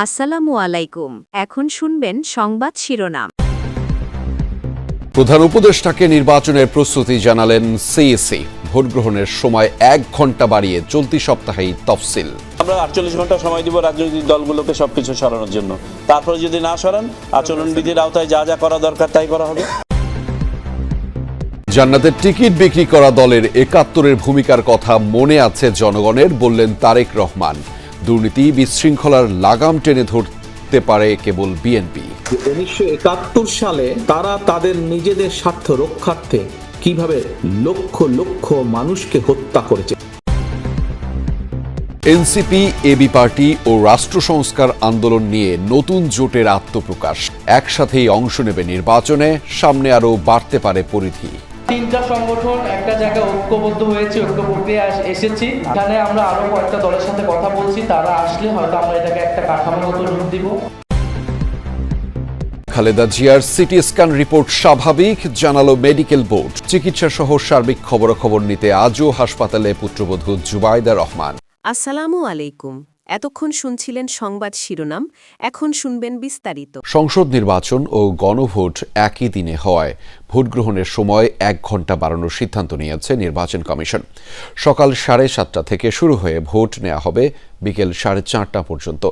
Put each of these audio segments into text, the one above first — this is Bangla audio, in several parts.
আসসালামু আলাইকুম। এখন শুনবেন সংবাদ শিরোনাম। প্রধান উপদেষ্টাকে নির্বাচনের প্রস্তুতি জানালেন সিএসি ভোট গ্রহণের সময় এক ঘণ্টা বাড়িয়ে চলতি সপ্তাহেই তফসিল। আমরা আটচল্লিশ ঘণ্টা সময় দিব রাজনৈতিক দলগুলোকে সবকিছু সরানোর জন্য। তারপরে যদি না সরান আচরণবিধির আওতায় যা যা করা দরকার তাই করা হবে। জান্নাতের টিকিট বিক্রি করা দলের একাত্তরের ভূমিকার কথা মনে আছে জনগণের বললেন তারেক রহমান। দুর্নীতি বিশৃঙ্খলার লাগাম টেনে ধরতে পারে কেবল বিএনপি। উনিশশো একাত্তর সালে তারা তাদের নিজেদের স্বার্থ রক্ষার্থে কীভাবে লক্ষ লক্ষ মানুষকে হত্যা করেছে। এনসিপি এবি পার্টি ও রাষ্ট্র সংস্কার আন্দোলন নিয়ে নতুন জোটের আত্মপ্রকাশ। একসাথেই অংশ নেবে নির্বাচনে সামনে আরও বাড়তে পারে পরিধি। তিনটা সংগঠন একটা জায়গায় ঐক্যবদ্ধ হয়েছে ঐক্য প্রক্রিয়া এসেছি। এখানে আমরা আরও কয়েকটা দলের সাথে কথা বলছি তারা আসলে হয়তো আমরা এটাকে একটা কাঠামোগত রূপ দিব। খালেদা জিয়ার সিটি স্ক্যান রিপোর্ট স্বাভাবিক জানালো মেডিকেল বোর্ড। চিকিৎসা সহ সার্বিক খবরাখবর নিতে আজও হাসপাতালে পুত্রবধূ জুবাইদা রহমান। আসসালামু আলাইকুম। এতক্ষণ শুনছিলেন সংবাদ শিরোনাম এখন শুনবেন বিস্তারিত। সংসদ নির্বাচন ও গণভোট একই দিনে হওয়ায় ভোট গ্রহণের সময় এক ঘণ্টা বাড়ানোর সিদ্ধান্ত নিয়েছে নির্বাচন কমিশন। সকাল সাড়ে সাতটা থেকে শুরু হয়ে ভোট নেওয়া হবে বিকেল সাড়ে চারটা পর্যন্ত।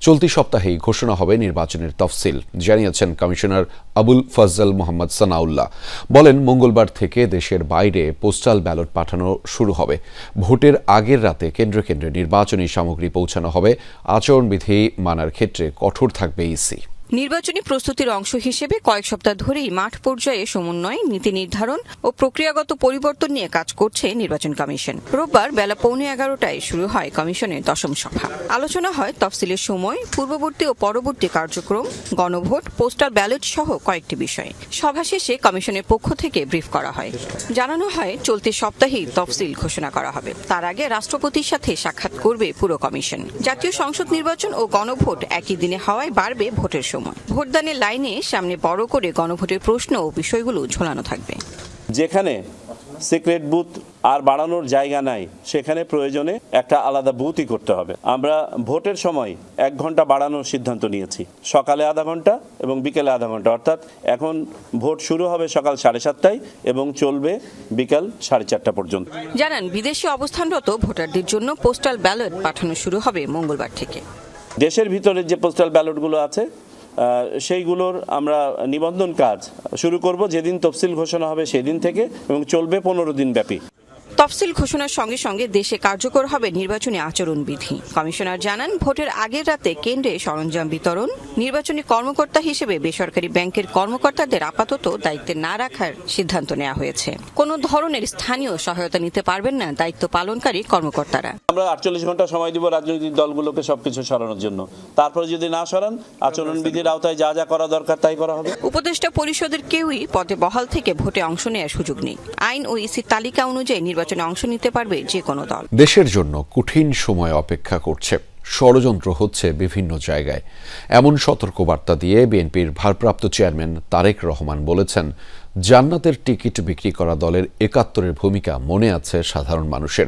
চলতি সপ্তাহেই ঘোষণা হবে নির্বাচনের তফসিল, জানিয়েছেন কমিশনার আবুল ফজল মোহাম্মদ সানাউল্লাহ। বলেন, মঙ্গলবার থেকে দেশের বাইরে পোস্টাল ব্যালট পাঠানো শুরু হবে। ভোটের আগের রাতে কেন্দ্রে কেন্দ্রে নির্বাচনী সামগ্রী পৌঁছানো হবে। আচরণবিধি মানার ক্ষেত্রে কঠোর থাকবে ইসি। নির্বাচনী প্রস্তুতির অংশ হিসেবে কয়েক সপ্তাহ ধরেই মাঠ পর্যায়ে সমন্বয় নীতি নির্ধারণ ও প্রক্রিয়াগত পরিবর্তন নিয়ে কাজ করছে নির্বাচন কমিশন। রোববার বেলা পৌনে এগারোটায় শুরু হয় কমিশনের দশম সভা। আলোচনা হয় তফসিলের সময়, পূর্ববর্তী ও পরবর্তী কার্যক্রম, গণভোট, পোস্টাল ব্যালট সহ কয়েকটি বিষয়। সভা শেষে কমিশনের পক্ষ থেকে ব্রিফ করা হয়। জানানো হয়, চলতি সপ্তাহেই তফসিল ঘোষণা করা হবে। তার আগে রাষ্ট্রপতির সাথে সাক্ষাৎ করবে পুরো কমিশন। জাতীয় সংসদ নির্বাচন ও গণভোট একই দিনে হওয়ায় বাড়বে ভোটের সময়। ভোটদানের লাইনে সামনে বড় করে গণভোটের প্রশ্ন ও বিষয়গুলো ঝোলানো থাকবে। যেখানে সিক্রেট বুথ আর বাড়ানোর জায়গা নাই সেখানে প্রয়োজনে একটা আলাদা বুথই করতে হবে। আমরা ভোটের সময় এক ঘণ্টা বাড়ানোর সিদ্ধান্ত নিয়েছি। সকালে আধা ঘণ্টা এবং বিকেলে আধা ঘণ্টা। অর্থাৎ এখন ভোট শুরু হবে সকাল সাড়ে সাতটায় এবং চলবে বিকাল সাড়ে চারটা পর্যন্ত। জানান বিদেশে অবস্থানরত ভোটারদের জন্য পোস্টাল ব্যালট পাঠানো শুরু হবে মঙ্গলবার থেকে। দেশের ভিতরে যে পোস্টাল ব্যালটগুলো আছে সেইগুলোর আমরা নিবন্ধন কাজ শুরু করব। যেদিন তফসিল ঘোষণা হবে সেদিন থেকে এবং চলবে পনেরো দিন ব্যাপী। তফসিল ঘোষণার সঙ্গে সঙ্গে দেশে কার্যকর হবে নির্বাচনী আচরণবিধি। কমিশনার জানান ভোটের আগের রাতে কেন্দ্রে সরঞ্জাম বিতরণ নির্বাচনী কর্মকর্তা হিসেবে বেসরকারি ব্যাংকের কর্মকর্তাদের আপাতত দায়িত্বে না রাখার সিদ্ধান্ত নেওয়া হয়েছে। কোনো ধরনের স্থানীয় সহায়তা নিতে পারবেন না দায়িত্ব পালনকারী কর্মকর্তারা। আমরা আটচল্লিশ ঘণ্টা সময় দিব রাজনৈতিক দলগুলোকে সবকিছু সরানোর জন্য। তারপরে যদি না সরান আচরণবিধির আওতায় যা যা করা দরকার তাই করা হবে। উপদেষ্টা পরিষদের কেউই পদে বহাল থেকে ভোটে অংশ নেওয়ার সুযোগ নেই। আইন ও ইসির তালিকা অনুযায়ী নির্বাচনে অংশ নিতে পারবে যে কোনো দল। দেশের জন্য কঠিন সময় অপেক্ষা করছে। ষড়যন্ত্র হচ্ছে বিভিন্ন জায়গায়। এমন সতর্কবার্তা দিয়ে বিএনপির ভারপ্রাপ্ত চেয়ারম্যান তারেক রহমান বলেছেন, জান্নাতের টিকিট বিক্রি করা দলের একাত্তরের ভূমিকা মনে আছে সাধারণ মানুষের।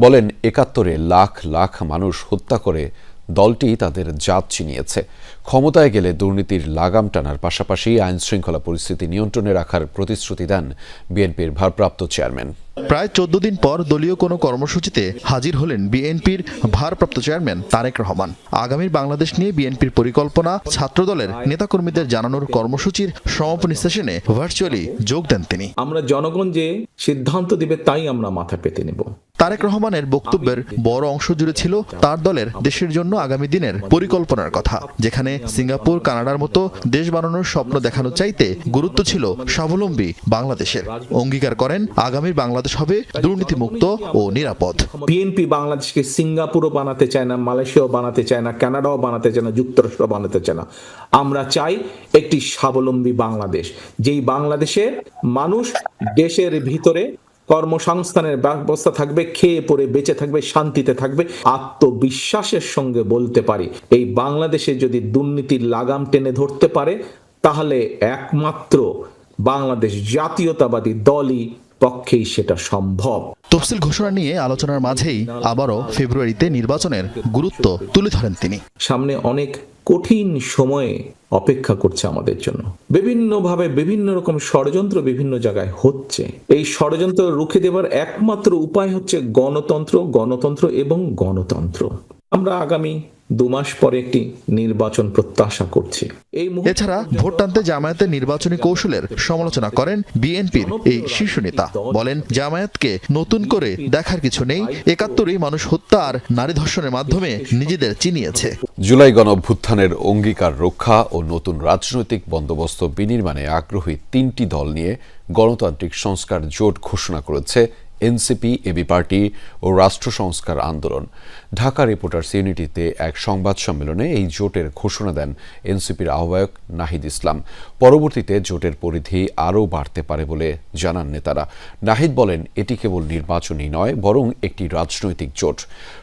বলেন, একাত্তরে লাখ লাখ মানুষ হত্যা করে দলটি তাদের জাত চিনিয়েছে ক্ষমতায় গেলে দুর্নীতির লাগাম টানার পাশাপাশি আইন শৃঙ্খলা পরিস্থিতি নিয়ন্ত্রণে রাখার প্রতিশ্রুতি দেন বিএনপির ভারপ্রাপ্ত চেয়ারম্যান। প্রায় চোদ্দ দিন পর দলীয় কোনো কর্মসূচিতে হাজির হলেন বিএনপির ভারপ্রাপ্ত চেয়ারম্যান তারেক রহমান। আগামীর বাংলাদেশ নিয়ে বিএনপির পরিকল্পনা ছাত্রদলের নেতাকর্মীদের জানানোর কর্মসূচির সমাপনী সেশনে ভার্চুয়ালি যোগ দেন তিনি। আমরা জনগণ যে সিদ্ধান্ত দিবে তাই আমরা মাথা পেতে নেব। তারেক রহমানের বক্তব্যের বড় অংশ জুড়ে ছিল তার দলের দেশের জন্য আগামী দিনের পরিকল্পনার কথা, যেখানে সিঙ্গাপুর, কানাডার মতো দেশ বানানোর স্বপ্ন দেখানো চাইতে গুরুত্ব ছিল স্বাবলম্বী বাংলাদেশের। অঙ্গীকার করেন, আগামীর বাংলাদেশ হবে দুর্নীতিমুক্ত ও নিরাপদ। বিএনপি বাংলাদেশকে সিঙ্গাপুরও বানাতে চায় না, মালয়েশিয়াও বানাতে চায় না, কানাডাও বানাতে চায় না যুক্তরাষ্ট্র বানাতে চায় না। আমরা চাই একটি স্বাবলম্বী বাংলাদেশ, যেই বাংলাদেশের মানুষ দেশের ভিতরে কর্মসংস্থানের ব্যবস্থা থাকবে, খেয়ে পরে বেঁচে থাকবে, শান্তিতে থাকবে, আত্মবিশ্বাসের সঙ্গে বলতে পারি। এই বাংলাদেশে যদি দুর্নীতির লাগাম টেনে ধরতে পারে, তাহলে একমাত্র বাংলাদেশ জাতীয়তাবাদী দলই পক্ষেই সেটা সম্ভব। তফসিল ঘোষণা নিয়ে আলোচনার মাঝেই আবারও ফেব্রুয়ারিতে নির্বাচনের গুরুত্ব তুলে ধরেন তিনি। সামনে অনেক কঠিন সময়ে অপেক্ষা করছে আমাদের জন্য। বিভিন্নভাবে বিভিন্ন রকম ষড়যন্ত্র বিভিন্ন জায়গায় হচ্ছে। এই ষড়যন্ত্র রুখে দেবার একমাত্র উপায় হচ্ছে গণতন্ত্র গণতন্ত্র এবং গণতন্ত্র। আমরা আগামী দু মাস পরে একটি নির্বাচন প্রত্যাশা করছি। এই মুহূর্তে এছাড়া ভোট টানতে জামায়াতের নির্বাচনী কৌশলের সমালোচনা করেন বিএনপির এই শীর্ষ নেতা। বলেন জামায়াতকে নতুন করে দেখার কিছু নেই একাত্তরেই মানুষ হত্যা আর নারী ধর্ষণের মাধ্যমে নিজেদের চিনিয়েছে। জুলাই গণঅভ্যুত্থানের অঙ্গীকার রক্ষা ও নতুন রাজনৈতিক বন্দোবস্ত বিনির্মাণে আগ্রহী তিনটি দল নিয়ে গণতান্ত্রিক সংস্কার জোট ঘোষণা করেছে এনসিপি, এবি পার্টি ও রাষ্ট্র সংস্কার আন্দোলন। ঢাকা রিপোর্টার্স ইউনিটিতে এক সংবাদ সম্মেলনে এই জোটের ঘোষণা দেন এনসিপির আহ্বায়ক নাহিদ ইসলাম। পরবর্তীতে জোটের পরিধি আরও বাড়তে পারে বলে জানান নেতারা। নাহিদ বলেন, এটি কেবল নির্বাচনী নয়, বরং একটি রাজনৈতিক জোট।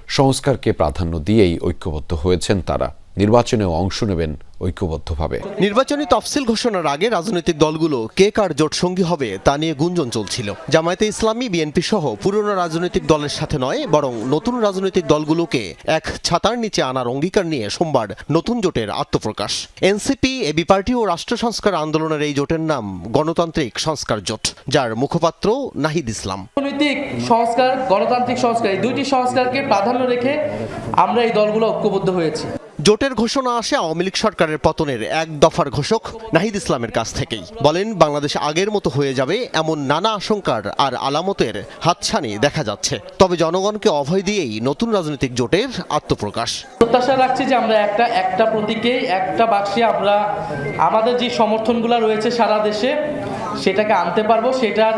সংস্কারকে প্রাধান্য দিয়েই ঐক্যবদ্ধ হয়েছেন তারা। নির্বাচনেও অংশ নেবেন ঐক্যবদ্ধভাবে। নির্বাচনী তফসিল ঘোষণার আগে রাজনৈতিক দলগুলো কে কার জোট সঙ্গী হবে তা নিয়ে গুঞ্জন চলছিল। জামায়াতে ইসলামী বিএনপি সহ পুরনো রাজনৈতিক দলের সাথে নয় বরং নতুন রাজনৈতিক দলগুলোকে এক ছাতার নিচে আনার অঙ্গীকার নিয়ে সোমবার নতুন জোটের আত্মপ্রকাশ। এনসিপি এবি পার্টি ও রাষ্ট্র সংস্কার আন্দোলনের এই জোটের নাম গণতান্ত্রিক সংস্কার জোট যার মুখপাত্র নাহিদ ইসলাম। রাজনৈতিক সংস্কার গণতান্ত্রিক সংস্কার এই দুইটি সংস্কারকে প্রাধান্য রেখে আমরা এই দলগুলো ঐক্যবদ্ধ হয়েছি। জোটের ঘোষণা আসে আওয়ামী লীগ সরকারের পতনের এক দফার ঘোষক নাহিদ ইসলামের কাছ থেকেই। বলেন, বাংলাদেশ আগের মতো হয়ে যাবে এমন নানা আশঙ্কার আর আলামতের হাতছানি দেখা যাচ্ছে। তবে জনগণকে অভয় দিয়েই নতুন রাজনৈতিক জোটের আত্মপ্রকাশ। প্রত্যাশা রাখছি যে আমরা একটা একটা প্রতীকে, একটা বাক্সে আমরা আমাদের যে সমর্থনগুলো রয়েছে সারা দেশে, সেটাকে আনতে পারব। সেটার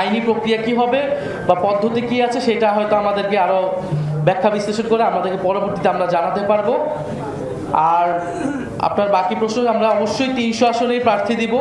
আইনি প্রক্রিয়া কি হবে বা পদ্ধতি কি আছে, সেটা হয়তো আমাদেরকে আরও ব্যাখ্যা বিশ্লেষণ করে আমাদেরকে পরবর্তীতে আমরা জানাতে পারব। আর আপনার বাকি প্রশ্ন আমরা অবশ্যই তিনশো আসনেই প্রার্থী দিব।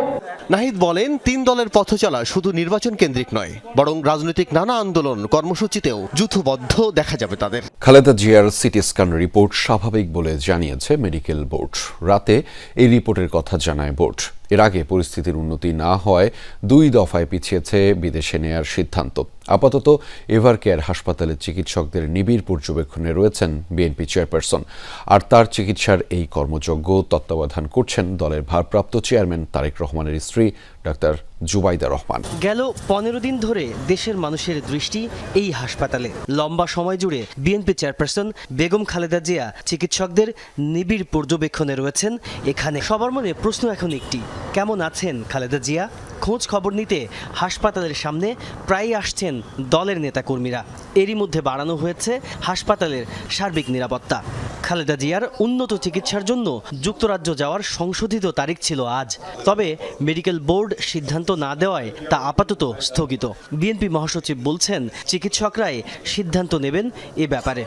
নাহিদ বলেন তিন দলের পথ চলা শুধু নির্বাচন কেন্দ্রিক নয় বরং রাজনৈতিক নানা আন্দোলন কর্মসূচিতেও যুথবদ্ধ দেখা যাবে তাদের। খালেদা জিয়ার সিটি স্ক্যান রিপোর্ট স্বাভাবিক বলে জানিয়েছে মেডিকেল বোর্ড। রাতে এই রিপোর্টের কথা জানায় বোর্ড। এর আগে পরিস্থিতির উন্নতি না হওয়ায় দুই দফায় পিছিয়েছে বিদেশে নেয়ার সিদ্ধান্ত। আপাতত এভার কেয়ার হাসপাতালের চিকিৎসকদের নিবিড় পর্যবেক্ষণে রয়েছেন বিএনপি চেয়ারপারসন। আর তার চিকিৎসার এই কর্মযজ্ঞ তত্ত্বাবধান করছেন দলের ভারপ্রাপ্ত চেয়ারম্যান তারেক রহমানের স্ত্রী ডাক্তার জুবাইদা রহমান। গেল পনেরো দিন ধরে দেশের মানুষের দৃষ্টি এই হাসপাতালে। লম্বা সময় জুড়ে বিএনপি চেয়ারপারসন বেগম খালেদা জিয়া চিকিৎসকদের নিবিড় পর্যবেক্ষণে রয়েছেন। এখানে সবার মনে প্রশ্ন এখন একটি, কেমন আছেন খালেদা জিয়া? খোঁজ খবর নিতে হাসপাতালের সামনে প্রায়ই আসছেন দলের নেতাকর্মীরা। এরই মধ্যে বাড়ানো হয়েছে হাসপাতালের সার্বিক নিরাপত্তা। খালেদা জিয়ার উন্নত চিকিৎসার জন্য যুক্তরাজ্য যাওয়ার সংশোধিত তারিখ ছিল আজ। তবে মেডিকেল বোর্ড সিদ্ধান্ত না দেওয়ায় তা আপাতত স্থগিত। বিএনপি মহাসচিব বলছেন, চিকিৎসকরাই সিদ্ধান্ত নেবেন এ ব্যাপারে।